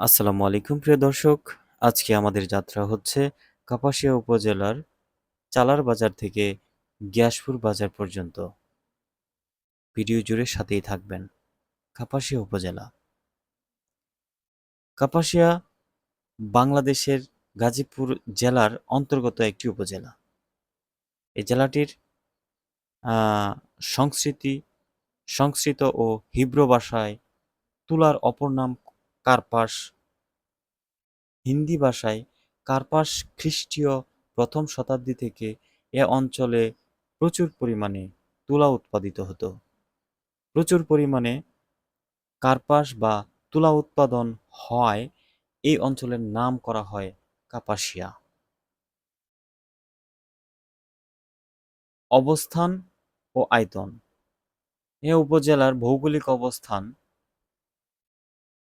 আসসালামু আলাইকুম, প্রিয় দর্শক। আজকে আমাদের যাত্রা হচ্ছে কাপাসিয়া উপজেলার চালার বাজার থেকে গিয়াসপুর বাজার পর্যন্ত। ভিডিও জুড়ে সাথেই থাকবেন কাপাসিয়া উপজেলা। কাপাসিয়া বাংলাদেশের গাজীপুর জেলার অন্তর্গত একটি উপজেলা। এই জেলাটির সংস্কৃতি, সংস্কৃত ও হিব্রু ভাষায় তুলার অপর নাম কার্পাস। হিন্দি ভাষায় কার্পাস খ্রিস্টীয় প্রথম শতাব্দী থেকে এ অঞ্চলে প্রচুর পরিমাণে তুলা উৎপাদিত হতো। প্রচুর পরিমাণে কার্পাস বা তুলা উৎপাদন হয়, এই অঞ্চলের নাম করা হয় কাপাসিয়া। অবস্থান ও আয়তন। এ উপজেলার ভৌগোলিক অবস্থান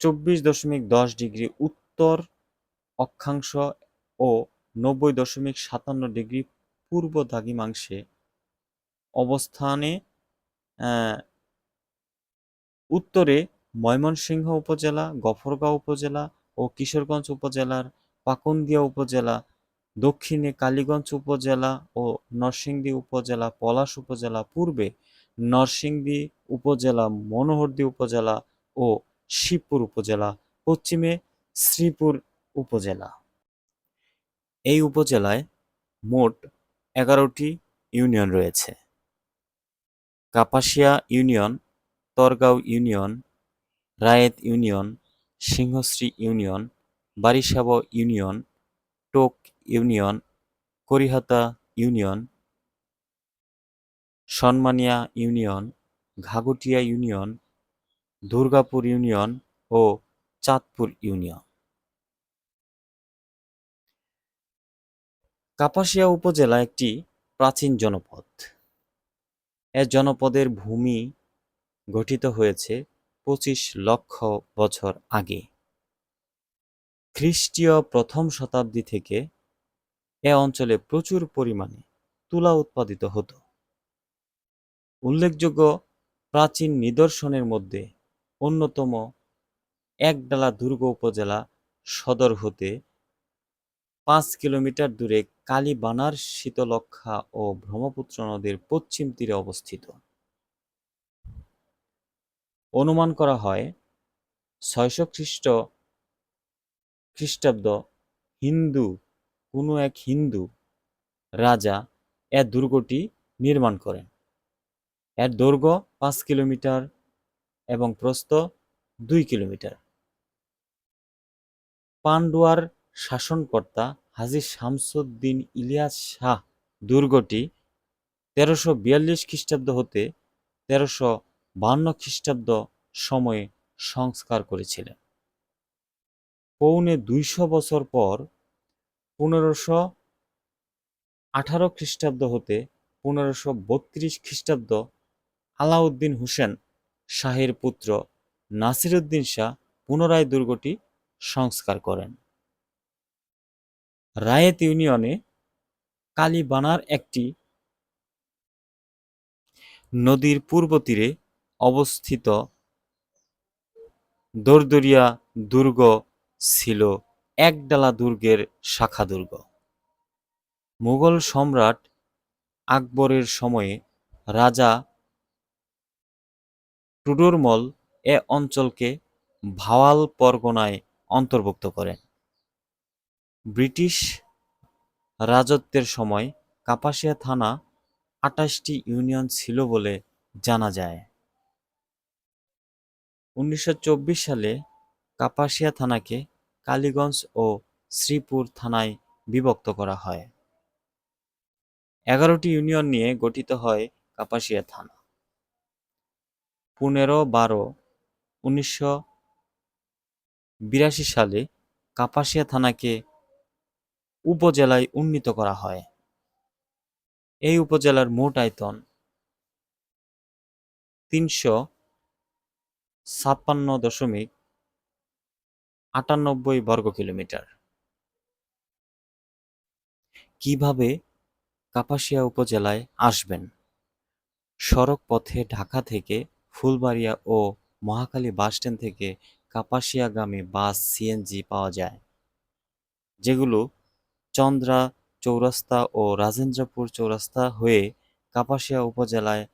চব্বিশ দশমিক দশ ডিগ্রি উত্তর অক্ষাংশ ও নব্বই দশমিক সাতান্ন ডিগ্রি পূর্ব দ্রাঘিমাংশে অবস্থানে উত্তরে ময়মনসিংহ উপজেলা, গফরগাঁও উপজেলা ও কিশোরগঞ্জ উপজেলার পাকুন্দিয়া উপজেলা, দক্ষিণে কালীগঞ্জ উপজেলা ও নরসিংদী উপজেলা, পলাশ উপজেলা, পূর্বে নরসিংদী উপজেলা, মনোহরদী উপজেলা ও শিবপুর উপজেলা, পশ্চিমে শ্রীপুর উপজেলা। এই উপজেলায় মোট এগারোটি ইউনিয়ন রয়েছে। Kapasia union, Targaon union, Rayed union, Singhasree union Barishab union, Toke union, Karihata union, Sanmania union Ghagotia union Durgapur union ও চাঁদপুর ইউনিয়ন। কাপাসিয়া উপজেলা একটি প্রাচীন জনপদ। এ জনপদের ভূমি গঠিত হয়েছে পঁচিশ লক্ষ বছর আগে। খ্রিস্টীয় প্রথম শতাব্দী থেকে এ অঞ্চলে প্রচুর পরিমাণে তুলা উৎপাদিত হতো। উল্লেখযোগ্য প্রাচীন নিদর্শনের মধ্যে অন্যতম একডালা দুর্গ উপজেলা সদর হতে পাঁচ কিলোমিটার দূরে কালীবানার শীতলক্ষা ও ব্রহ্মপুত্র নদীর পশ্চিম তীরে অবস্থিত। অনুমান করা হয় ছয়শো খ্রিস্ট খ্রিস্টাব্দ হিন্দু, কোনো এক হিন্দু রাজা এ দুর্গটি নির্মাণ করেন। এর দৈর্ঘ্য পাঁচ কিলোমিটার এবং প্রস্থ দুই কিলোমিটার। পান্ডুয়ার শাসনকর্তা হাজি শামসুদ্দিন ইলিয়াস শাহ দুর্গটি তেরোশো বিয়াল্লিশ খ্রিস্টাব্দ হতে তেরোশো বান্ন খ্রিস্টাব্দ সময়ে সংস্কার করেছিলেন। পৌনে দুইশো বছর পর পনেরোশো আঠারো খ্রিস্টাব্দ হতে পনেরোশো বত্রিশ খ্রিস্টাব্দ আলাউদ্দিন হোসেন শাহের পুত্র নাসিরুদ্দিন শাহ পুনরায় দুর্গটি সংস্কার করেন। রায়েত ইউনিয়নে কালীবানার একটি নদীর পূর্ব তীরে অবস্থিত দরদরিয়া দুর্গ ছিল একডালা দুর্গের শাখা দুর্গ। মুঘল সম্রাট আকবরের সময়ে রাজা টুডুরমল এ অঞ্চলকে ভাওয়াল পরগনায় অন্তর্ভুক্ত করেন ব্রিটিশ রাজত্বের সময় কাপাসিয়া থানা আটাশটি ইউনিয়ন ছিল বলে জানা যায়। উনিশশো চব্বিশ সালে কাপাসিয়া থানাকে কালীগঞ্জ ও শ্রীপুর থানায় বিভক্ত করা হয়। এগারোটি ইউনিয়ন নিয়ে গঠিত হয় কাপাসিয়া থানা। পনেরো বারো, উনিশশো বিরাশি সালে কাপাসিয়া থানাকে উপজেলায় উন্নীত করা হয়। এই উপজেলার মোট আয়তন তিনশো ছাপ্পান্ন দশমিক আটানব্বই বর্গ কিলোমিটার কীভাবে কাপাসিয়া উপজেলায় আসবেন? সড়ক পথে ঢাকা থেকে ফুলবাড়িয়া ও মহাখালী বাসস্ট্যান্ড থেকে কাপাসিয়াগামী বাস সিএনজি পাওয়া যায়, যেগুলো চন্দ্রা চৌরাস্তা ও রাজেন্দ্রপুর চৌরাস্তা হয়ে কাপাসিয়া উপজেলায়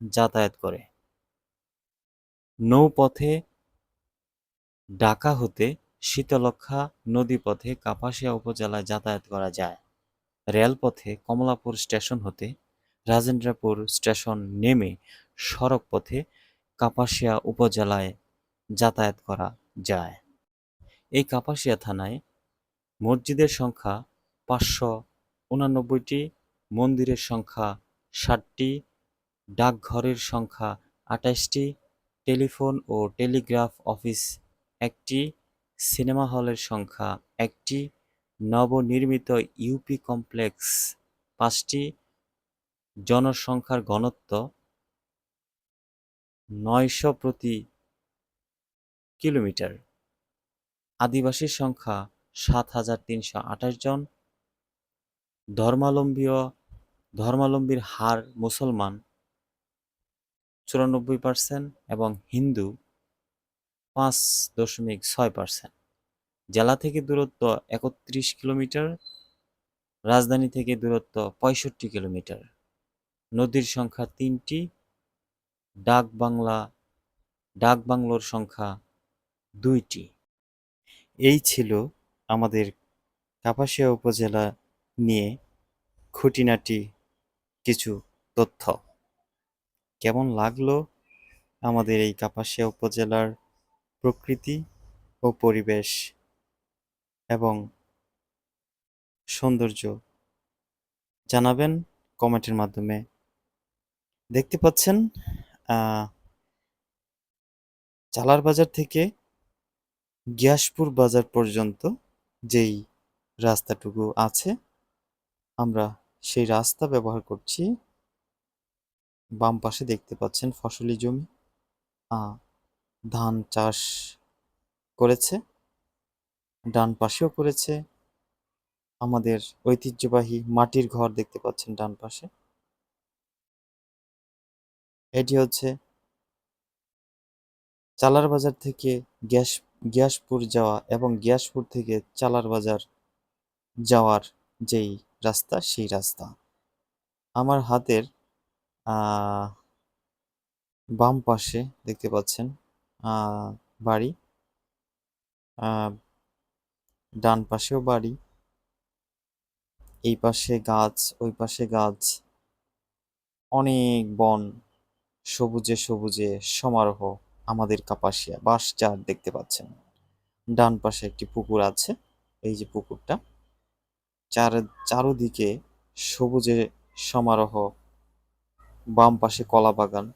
যাতায়াত করে। নৌপথে ঢাকা হতে শীতলক্ষা নদীপথে কাপাসিয়া উপজেলায় যাতায়াত করা যায়। রেলপথে কমলাপুর স্টেশন হতে রাজেন্দ্রপুর স্টেশন নেমে সড়ক পথে কাপাসিয়া উপজেলায় যাতায়াত করা যায়। এই কাপাসিয়া থানায় মসজিদের সংখ্যা পাঁচশো উনানব্বইটি, মন্দিরের সংখ্যা ষাটটি, ডাকঘরের সংখ্যা আঠাশটি, টেলিফোন ও টেলিগ্রাফ অফিস একটি, সিনেমা হলের সংখ্যা একটি, নবনির্মিত ইউপি কমপ্লেক্স পাঁচটি, জনসংখ্যার ঘনত্ব নয়শো প্রতি কিলোমিটার। আদিবাসীর সংখ্যা সাত হাজার তিনশো আঠাশ জন। ধর্মাবলম্বীয় ধর্মালম্বীর হার মুসলমান চুরানব্বই পার্সেন্ট এবং হিন্দু পাঁচ দশমিক ছয় পার্সেন্ট জেলা থেকে দূরত্ব একত্রিশ কিলোমিটার, রাজধানী থেকে দূরত্ব পঁয়ষট্টি কিলোমিটার। নদীর সংখ্যা তিনটি ডাক বাংলা, ডাক বাংলোর সংখ্যা দুইটি। এই ছিল আমাদের কাপাসিয়া উপজেলা নিয়ে খুঁটিনাটি কিছু তথ্য। কেমন লাগল আমাদের এই কাপাসিয়া উপজেলার প্রকৃতি ও পরিবেশ এবং সৌন্দর্য জানাবেন কমেন্টের মাধ্যমে। দেখতে পাচ্ছেন চালার বাজার থেকে গিয়াসপুর বাজার পর্যন্ত যেই রাস্তাটুকু আছে, আমরা সেই রাস্তা ব্যবহার করছি। বাম পাশে দেখতে পাচ্ছেন ফসলি জমি। ধান চাষ করেছে, ডান পাশেও করেছে। আমাদের ঐতিহ্যবাহী মাটির ঘর দেখতে পাচ্ছেন ডান পাশে। এটি হচ্ছে চালার বাজার থেকে গ্যাস, গ্যাসপুর যাওয়া এবং গ্যাসপুর থেকে চালার বাজার যাওয়ার যেই রাস্তা, সেই রাস্তা। আমার হাতের বাম পাশে দেখতে পাচ্ছেন বাড়ি। ডান পাশেও বাড়ি। এই পাশে গাছ, ওই পাশে গাছ। অনেক বন। সবুজে সবুজে সমারোহ আমাদের কাপাসিয়া বাঁশঝাড় দেখতে পাচ্ছেন। ডান পাশে একটি পুকুর আছে, এই যে পুকুরটা। চার, চারোদিকে সবুজে সমারোহ, বাম পাশে কলা বাগান।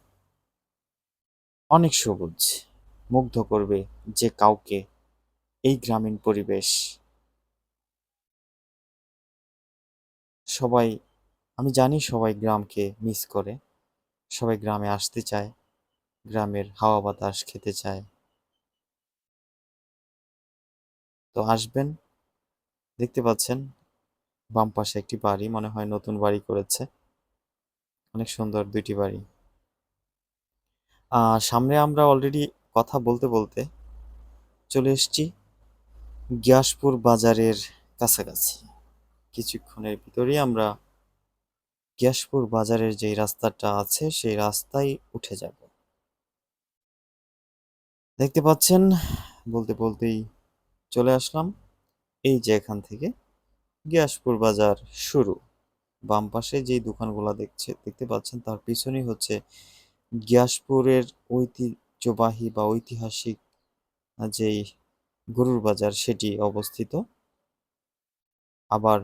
অনেক সবুজ, মুগ্ধ করবে যে কাউকে এই গ্রামীণ পরিবেশ। সবাই, আমি জানি সবাই গ্রামকে মিস করে। সবাই গ্রামে আসতে চায়, গ্রামের হাওয়া বাতাস খেতে চায়। তো আসবেন, দেখতে পাচ্ছেন বাম পাশে একটি বাড়ি, মনে হয় নতুন বাড়ি করেছে। অনেক সুন্দর দুইটি বাড়ি। সামনে আমরা অলরেডি কথা বলতে বলতে চলে এসছি গিয়াসপুর বাজারের কাছাকাছি। কিছুক্ষণের ভিতরেই আমরা গিয়াসপুর বাজারের যে রাস্তাটা আছে, সেই রাস্তায় উঠে যাব। দেখতে পাচ্ছেন, বলতে বলতেই চলে আসলাম। এই যে এখান থেকে গিয়াসপুর বাজার শুরু। বাম পাশে যেই দোকানগুলো দেখছে, দেখতে পাচ্ছেন, তার পিছনেই হচ্ছে গিয়াসপুরের ঐতিহ্যবাহী বা ঐতিহাসিক যেই গরুর বাজার, সেটি অবস্থিত। আবার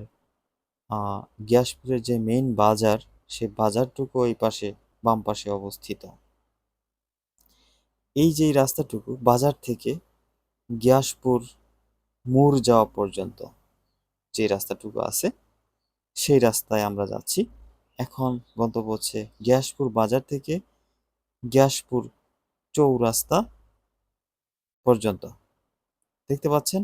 গিয়াসপুরের যে মেইন বাজার, সে বাজারটুকু ওই পাশে, বাম পাশে অবস্থিত। এই যে রাস্তাটুকু, বাজার থেকে গিয়াসপুর মোড় যাওয়া পর্যন্ত যে রাস্তাটুকু আছে, সেই রাস্তায় আমরা যাচ্ছি। এখন গন্তব্য হচ্ছে গিয়াসপুর বাজার থেকে গিয়াসপুর চৌরাস্তা পর্যন্ত। দেখতে পাচ্ছেন?